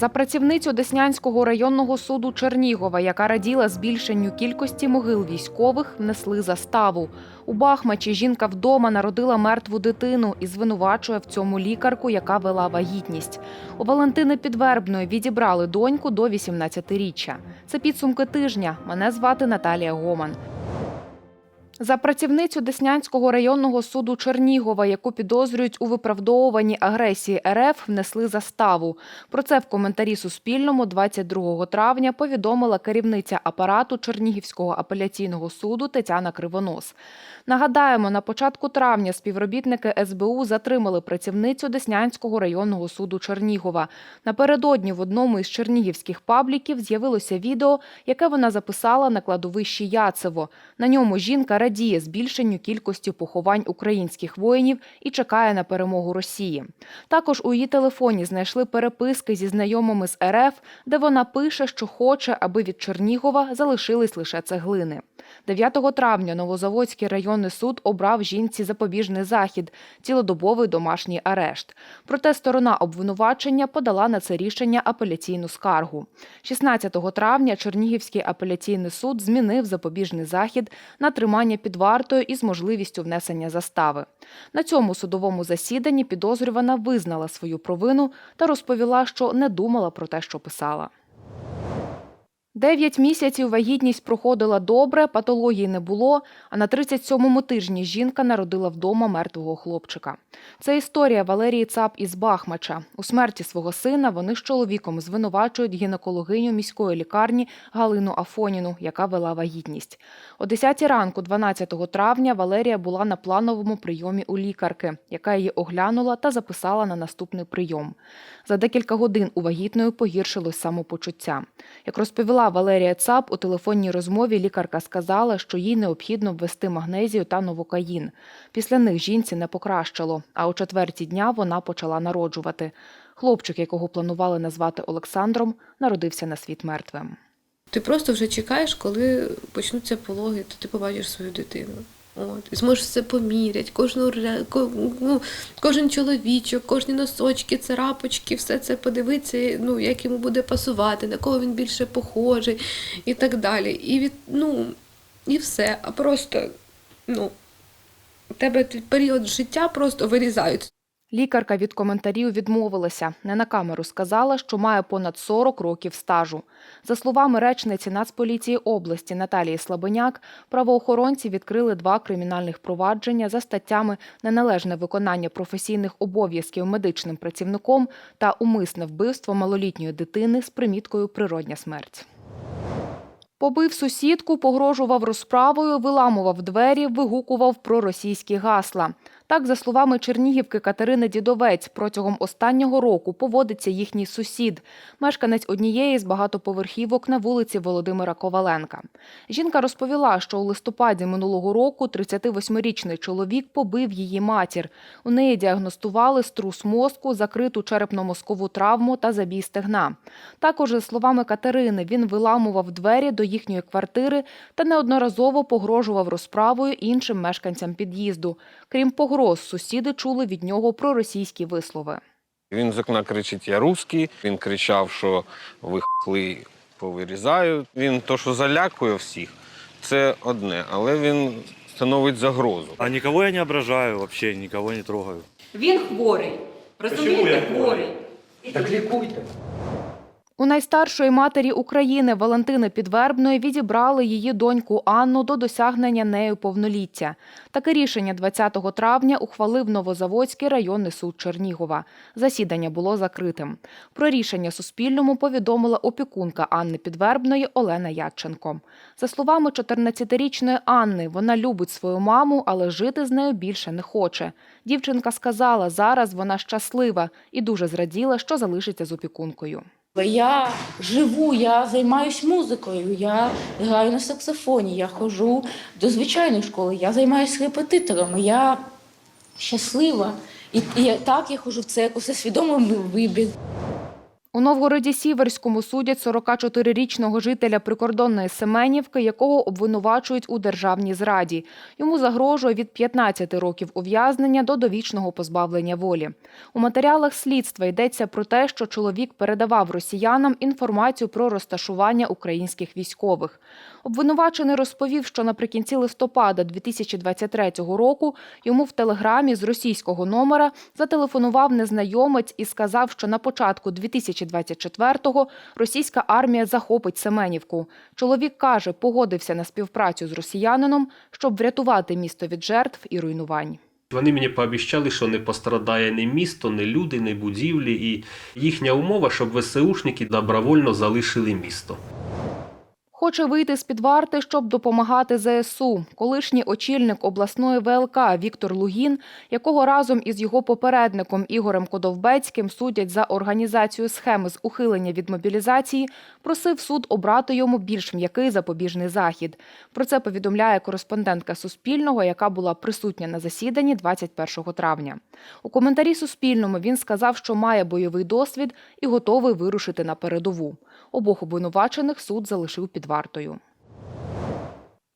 За працівницю Деснянського районного суду Чернігова, яка раділа збільшенню кількості могил військових, внесли заставу. У Бахмачі жінка вдома народила мертву дитину і звинувачує в цьому лікарку, яка вела вагітність. У Валентини Підвербної відібрали доньку до 18-річчя. Це підсумки тижня. Мене звати Наталія Гоман. За працівницю Деснянського районного суду Чернігова, яку підозрюють у виправдовуванні агресії РФ, внесли заставу. Про це в коментарі Суспільному 22 травня повідомила керівниця апарату Чернігівського апеляційного суду Тетяна Кривонос. Нагадаємо, на початку травня співробітники СБУ затримали працівницю Деснянського районного суду Чернігова. Напередодні в одному із чернігівських пабліків з'явилося відео, яке вона записала на кладовищі Яцево. На ньому жінка радіє збільшенню кількості поховань українських воїнів і чекає на перемогу Росії. Також у її телефоні знайшли переписки зі знайомими з РФ, де вона пише, що хоче, аби від Чернігова залишились лише цеглини. 9 травня Новозаводський районний суд обрав жінці запобіжний захід цілодобовий домашній арешт. Проте сторона обвинувачення подала на це рішення апеляційну скаргу. 16 травня Чернігівський апеляційний суд змінив запобіжний захід на тримання під вартою із можливістю внесення застави. На цьому судовому засіданні підозрювана визнала свою провину та розповіла, що не думала про те, що писала. Дев'ять місяців вагітність проходила добре, патології не було. А на 37-му тижні жінка народила вдома мертвого хлопчика. Це історія Валерії Цап із Бахмача. У смерті свого сина вони з чоловіком звинувачують гінекологиню міської лікарні Галину Афоніну, яка вела вагітність. О 10 ранку, 12 травня, Валерія була на плановому прийомі у лікарки, яка її оглянула та записала на наступний прийом. За декілька годин у вагітної погіршилось самопочуття. Як розповіла Валерія Цап, у телефонній розмові лікарка сказала, що їй необхідно ввести магнезію та новокаїн. Після них жінці не покращило, а у четверті дня вона почала народжувати. Хлопчик, якого планували назвати Олександром, народився на світ мертвим. Ти просто вже чекаєш, коли почнуться пологи, то ти побачиш свою дитину. От, зможеш все поміряти, кожну ну, кожен чоловічок, кожні носочки, царапочки, все це подивитися, ну, як йому буде пасувати, на кого він більше похожий і так далі. І від, ну, і все. А просто, ну, тебе період життя просто вирізають. Лікарка від коментарів відмовилася. Не на камеру сказала, що має понад 40 років стажу. За словами речниці Нацполіції області Наталії Слабеняк, правоохоронці відкрили два кримінальних провадження за статтями неналежне виконання професійних обов'язків медичним працівником та умисне вбивство малолітньої дитини з приміткою природня смерть. Побив сусідку, погрожував розправою, виламував двері, вигукував про російські гасла. Так, за словами Чернігівки Катерини Дідовець, протягом останнього року поводиться їхній сусід, мешканець однієї з багатоповерхівок на вулиці Володимира Коваленка. Жінка розповіла, що у листопаді минулого року 38-річний чоловік побив її матір. У неї діагностували струс мозку, закриту черепно-мозкову травму та забій стегна. Також, за словами Катерини, він виламував двері до їхньої квартири та неодноразово погрожував розправою іншим мешканцям під'їзду. Крім погроз, сусіди чули від нього проросійські вислови. Він з окна кричить Я русський. Він кричав, що ви хли повирізаю. Він то, що залякує всіх, це одне, але він становить загрозу. А никого я не ображаю, вообще никого не трогаю. Він хворий. Розумієте, хворий. Так лікуйте. У найстаршої матері України Валентини Підвербної відібрали її доньку Анну до досягнення нею повноліття. Таке рішення 20 травня ухвалив Новозаводський районний суд Чернігова. Засідання було закритим. Про рішення Суспільному повідомила опікунка Анни Підвербної Олена Ядченко. За словами 14-річної Анни, вона любить свою маму, але жити з нею більше не хоче. Дівчинка сказала, зараз вона щаслива і дуже зраділа, що залишиться з опікункою. Я живу, я займаюся музикою, я граю на саксофоні, я ходжу до звичайної школи, я займаюся репетиторами, я щаслива. І, і так я ходжу в церкву, це свідомий вибір. У Новгороді Сіверському судять 44-річного жителя прикордонної Семенівки, якого обвинувачують у державній зраді. Йому загрожує від 15 років ув'язнення до довічного позбавлення волі. У матеріалах слідства йдеться про те, що чоловік передавав росіянам інформацію про розташування українських військових. Обвинувачений розповів, що наприкінці листопада 2023 року йому в телеграмі з російського номера зателефонував незнайомець і сказав, що на початку 2024-го російська армія захопить Семенівку. Чоловік каже, погодився на співпрацю з росіянином, щоб врятувати місто від жертв і руйнувань. Вони мені пообіцяли, що не пострадає ні місто, ні люди, ні будівлі. І їхня умова, щоб ВСУшники добровольно залишили місто. Хоче вийти з-під варти, щоб допомагати ЗСУ. Колишній очільник обласної ВЛК Віктор Лугін, якого разом із його попередником Ігорем Кодовбецьким судять за організацію схеми з ухилення від мобілізації, просив суд обрати йому більш м'який запобіжний захід. Про це повідомляє кореспондентка Суспільного, яка була присутня на засіданні 21 травня. У коментарі Суспільному він сказав, що має бойовий досвід і готовий вирушити на передову. Обох обвинувачених суд залишив під вартою.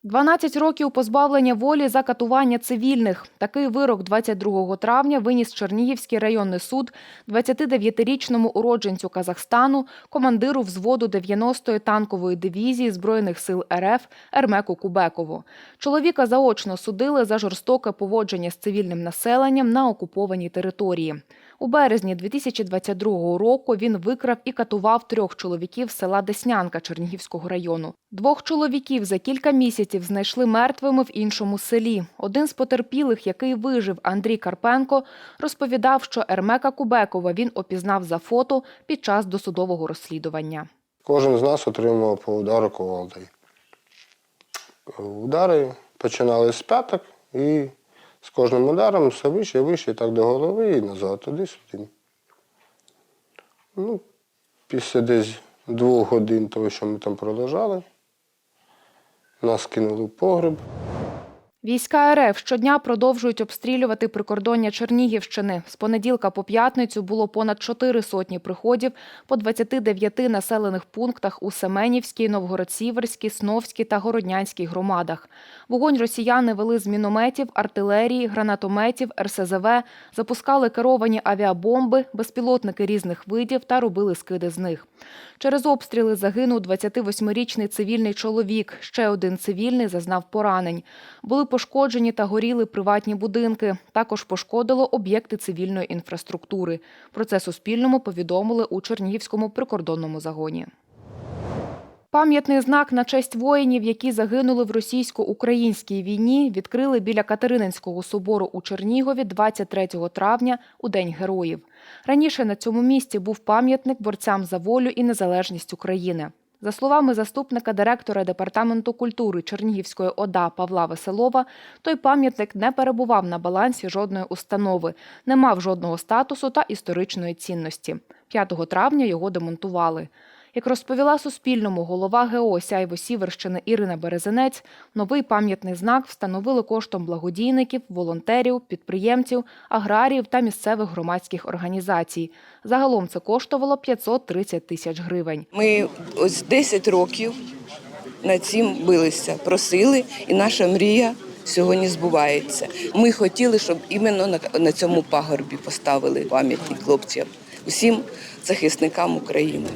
12 років позбавлення волі за катування цивільних. Такий вирок 22 травня виніс Чернігівський районний суд 29-річному уродженцю Казахстану, командиру взводу 90-ї танкової дивізії Збройних сил РФ Ермеку Кубекову. Чоловіка заочно судили за жорстоке поводження з цивільним населенням на окупованій території. У березні 2022 року він викрав і катував трьох чоловіків з села Деснянка Чернігівського району. Двох чоловіків за кілька місяців знайшли мертвими в іншому селі. Один з потерпілих, який вижив Андрій Карпенко, розповідав, що Ермека Кубекова він опізнав за фото під час досудового розслідування. Кожен з нас отримував по удару кувалдою. Удари починали з п'яток і з кожним ударом все вище вище, так до голови і назад, туди-сюди. Ну, після десь двох годин того, що ми там пролежали, нас кинули в погреб. Війська РФ щодня продовжують обстрілювати прикордоння Чернігівщини. З понеділка по п'ятницю було понад чотири сотні приходів по 29 населених пунктах у Семенівській, Новгород-Сіверській, Сновській та Городнянській громадах. Вогонь росіяни вели з мінометів, артилерії, гранатометів, РСЗВ, запускали керовані авіабомби, безпілотники різних видів та робили скиди з них. Через обстріли загинув 28-річний цивільний чоловік. Ще один цивільний зазнав поранень. Були пошкоджені та горіли приватні будинки. Також пошкодило об'єкти цивільної інфраструктури. Про це Суспільному повідомили у Чернігівському прикордонному загоні. Пам'ятний знак на честь воїнів, які загинули в російсько-українській війні, відкрили біля Катерининського собору у Чернігові 23 травня у День героїв. Раніше на цьому місці був пам'ятник борцям за волю і незалежність України. За словами заступника директора департаменту культури Чернігівської ОДА Павла Веселова, той пам'ятник не перебував на балансі жодної установи, не мав жодного статусу та історичної цінності. 5 травня його демонтували. Як розповіла Суспільному голова ГО Сяйво-Сіверщини Ірина Березенець, новий пам'ятний знак встановили коштом благодійників, волонтерів, підприємців, аграріїв та місцевих громадських організацій. Загалом це коштувало 530 тисяч гривень. Ми ось 10 років над цим билися, просили, і наша мрія сьогодні збувається. Ми хотіли, щоб іменно на, на цьому пагорбі поставили пам'ятник хлопцям, усім захисникам України.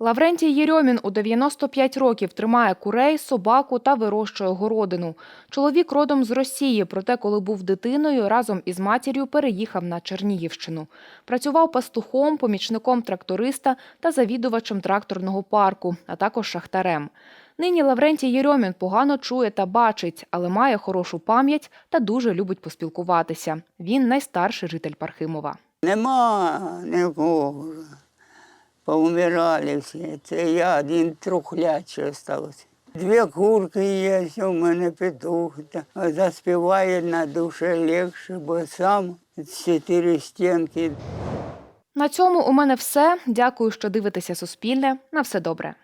Лаврентій Єрьомін у 95 років тримає курей, собаку та вирощує городину. Чоловік родом з Росії, проте, коли був дитиною, разом із матір'ю переїхав на Чернігівщину. Працював пастухом, помічником тракториста та завідувачем тракторного парку, а також шахтарем. Нині Лаврентій Єрьомін погано чує та бачить, але має хорошу пам'ять та дуже любить поспілкуватися. Він найстарший житель Пархимова. Нема нікого. Повмирали всі. Це я один трухлячий залишився. Дві курки є, у мене петух. Заспіває на душі легше, бо сам з чотири стінки. На цьому у мене все. Дякую, що дивитеся Суспільне. На все добре.